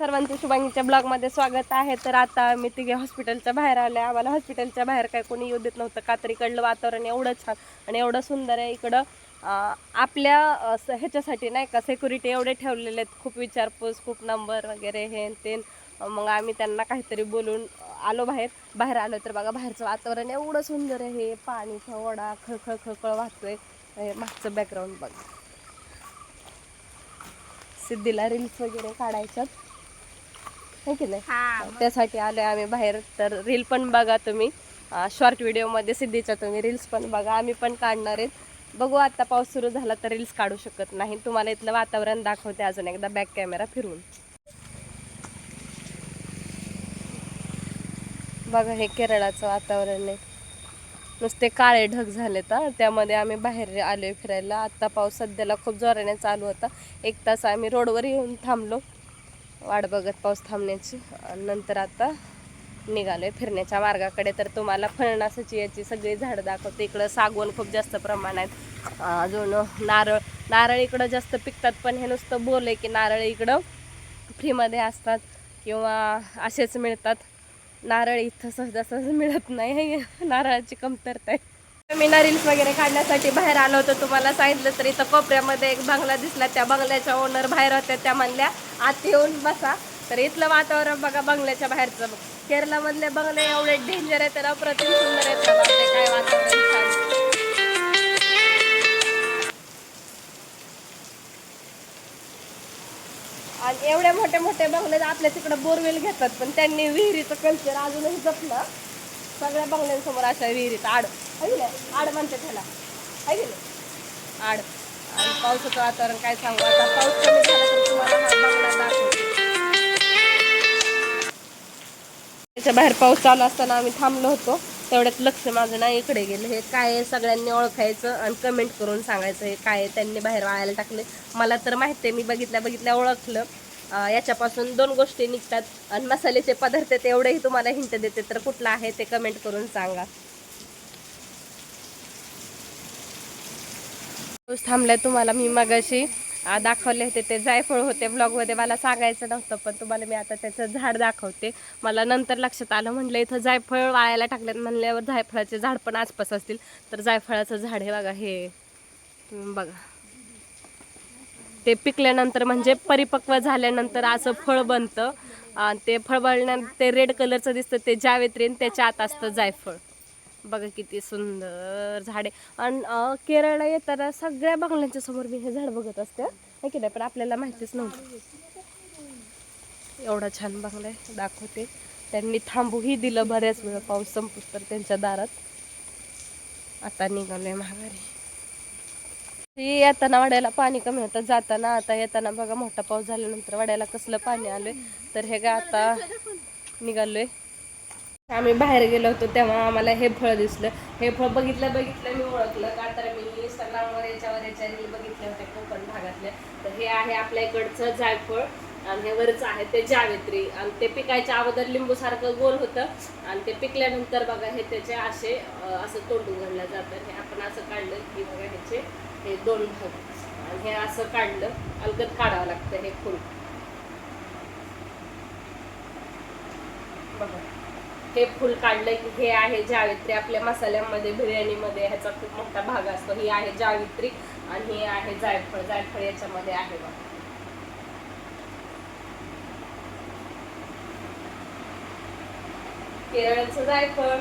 सर्वांचं शुभांगीच्या ब्लॉगमध्ये स्वागत आहे. तर आता मी तिघे हॉस्पिटलच्या बाहेर आले आम्हाला हॉस्पिटलच्या बाहेर काय कोणी येऊ देत नव्हतं. का तर इकडलं वातावरण एवढं छान आणि एवढं सुंदर आहे. इकडं आपल्या ह्याच्यासाठी नाही का सिक्युरिटी एवढे ठेवलेले आहेत. खूप विचारपूस खूप नंबर वगैरे हे ते मग आम्ही त्यांना काहीतरी बोलून आलो बाहेर. बाहेर आलो तर बघा बाहेरचं वातावरण एवढं सुंदर आहे. पाणीचा ओढा खळखळ खळखळ वाहतोय. हे मागचं बॅकग्राऊंड बघा. सिद्धीला रील्स वगैरे काढायच्यात. है की नाही? त्यासाठी आलोय आम्ही बाहेर. तर रील पण बघा तुम्ही. शॉर्ट व्हिडिओमध्ये सिद्धीच्या तुम्ही रील्स पण बघा. आम्ही पण काढणार आहेत. बघू आता पाऊस सुरू झाला तर रील्स काढू शकत नाही. तुम्हाला इथलं वातावरण दाखवते अजून एकदा बॅक कॅमेरा फिरवून बघा हे केरळाचं वातावरण आहे. नुसते काळे ढग झाले तर त्यामध्ये आम्ही बाहेर आलोय फिरायला. आता पाऊस सध्याला खूप जोराने चालू होता. एक तास आम्ही रोडवर येऊन थांबलो. वाट बघत पाऊस थांबण्याची. नंतर आता निघालो आहे फिरण्याच्या मार्गाकडे. तर तुम्हाला फणसाची याची सगळी झाडं दाखवते. इकडं सागवण खूप जास्त प्रमाणात अजून नारळ नारळ इकडं जास्त पिकतात पण हे नुसतं बोल आहे की नारळ इकडं फ्रीमध्ये असतात किंवा असेच मिळतात. नारळ इथं सहजासहज मिळत नाही. नारळाची कमतरता आहे. मी ना रील्स वगैरे काढण्यासाठी बाहेर आलो होतो. तुम्हाला सांगितलं तर इथं कोपऱ्यामध्ये एक बंगला दिसला. त्या बंगल्याच्या ओनर बाहेर होत्या. त्या म्हणल्या आत येऊन बसा. तर इथलं वातावरण बघा बंगल्याच्या बाहेरचं केरळमधले बंगले एवढे डेंजर आहेत तर अप्रतिम सुंदर आहेत. काय वातावरण आणि एवढे मोठे मोठे बंगले आपल्या तिकडे बोरवेल घेतात पण त्यांनी विहिरीचं कल्चर अजूनही जपलं. सगळ्या बंगल्यांसमोर अशा विहिरीत आड. आहे नाही? आड म्हणते त्याला. आहे आड. आणि पावसाचं वातावरण काय सांगू? आता पाऊस कमी झाला तर तुम्हाला हा बंगला दाखवते. त्याच्या बाहेर पाऊस चालू असताना आम्ही थांबलो होतो. तेवढ्यात लक्ष माझं नाही इकडे गेलं. हे काय आहे? सगळ्यांनी ओळखायचं आणि कमेंट करून सांगायचं हे काय आहे? त्यांनी बाहेर वाळायला टाकले. मला तर माहिती आहे मी बघितल्या बघितल्या ओळखलं. याच्यापासून दोन गोष्टी निघतात. आणि मसाल्याचे पदार्थ तेवढेही तुम्हाला हिंट देते. तर कुठला आहे ते कमेंट करून सांगा. पाऊस थांबलाय तुम्हाला मी मगाशी दाखवले होते ते जायफळ होते. ब्लॉगमध्ये मला सांगायचं नव्हतं पण तुम्हाला मी आता त्याचं झाड दाखवते. मला नंतर लक्षात आलं म्हटलं इथं जायफळ वाळायला टाकलेत म्हणल्यावर जायफळाचे झाड पण आसपास असतील. तर जायफळाचं झाड हे बघा हे. बघा. ते पिकल्यानंतर म्हणजे परिपक्व झाल्यानंतर असं फळ बनतं. आणि ते फळ बनल्यानंतर ते रेड कलरचं दिसतं ते जावेत्रीन त्याच्या आत असतं जायफळ. बघा किती सुंदर झाडे आणि केरळला येताना सगळ्या बंगल्यांच्या समोर मी हे झाड बघत असते. नाही की नाही? पण आपल्याला माहितीच नव्हतं. एवढा छान बंगला आहे. दाखवते. त्यांनी थांबूही दिलं बऱ्याच वेळ. पाऊस संपूस तर त्यांच्या दारात. आता निघालोय माघारी. येताना वाड्याला पाणी कमी होतं. जाताना आता येताना बघा मोठा पाऊस झाल्यानंतर वाड्याला कसलं पाणी आलंय. तर हे गा आता निघालोय. आम्ही बाहेर गेलो होतो तेव्हा आम्हाला हे फळ दिसलं. हे फळ बघितलं बघितलं मी ओळखलं. का तर मी इंस्टाग्रामवर याच्यावर याच्या रील बघितल्या होत्या कोकण भागातल्या. तर हे आहे आपल्या इकडचं जायफळ आणि हे वरच आहे ते जावेत्री. आणि ते पिकायच्या अगोदर लिंबू सारखं गोल होतं. आणि ते पिकल्यानंतर बघा हे त्याचे असे असं तोंड उघडलं जातं. हे आपण असं काढलं की बघा ह्याचे हे दोन भाग आणि हे असं काढलं अलगद काढावं लागतं हे फुल बघा. हे फुल काढलं की हे आहे जावित्री. आपल्या मसाल्यामध्ये बिर्याणीमध्ये ह्याचा खूप मोठा भाग असतो. ही आहे जावित्री आणि हे आहे जायफळ. जायफळ याच्यामध्ये आहे बघा. केरळचं जायफळ.